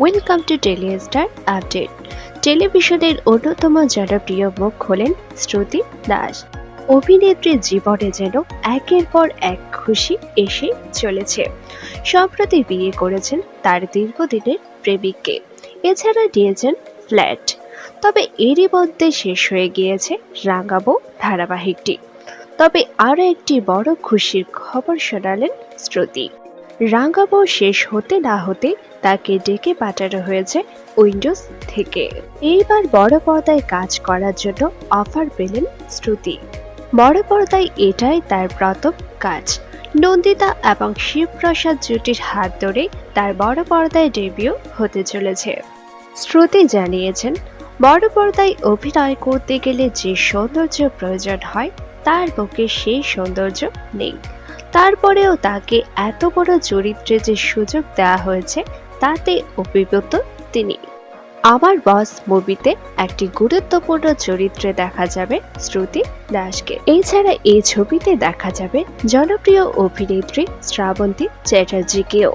Welcome to Telestar update টেলিভিশনের অন্যতম জনপ্রিয় মুখ হলেন শ্রুতি দাস। অভিনেত্রীর জীবনে যেন একের পর এক খুশি এসে চলেছে। সম্প্রতি বিয়ে করেছেন তার দীর্ঘদিনের প্রেমিককে। এছাড়া নিয়েছেন ফ্ল্যাট। তবে এরই মধ্যে শেষ হয়ে গিয়েছে রাঙাবো ধারাবাহিকটি। তবে আরও একটি বড় খুশির খবর শোনালেন শ্রুতি। রাঙ্গাবো শেষ হতে না হতে তাকে ডেকে পাঠানো হয়েছে উইন্ডোজ থেকে। এইবার বড় পর্দায় কাজ করার জন্য অফার পেলেন শ্রুতি। বড় পর্দায় এটাই তার প্রথম কাজ। নন্দিতা এবং শিবপ্রসাদ জুটির হাত ধরে তার বড় পর্দায় ডেবিউ হতে চলেছে। শ্রুতি জানিয়েছেন, বড় পর্দায় অভিনয় করতে গেলে যে সৌন্দর্য প্রয়োজন হয়, তার বুকে সেই সৌন্দর্য নেই। তারপরেও তাকে এত বড় চরিত্রে যে সুযোগ দেওয়া হয়েছে, তাতে অভিভূত তিনি। আমার বস মুভিতে একটি গুরুত্বপূর্ণ চরিত্রে দেখা যাবে শ্রুতি দাসকে এছাড়া এই ছবিতে দেখা যাবে জনপ্রিয় অভিনেত্রী শ্রাবন্তী চ্যাটার্জিকেও।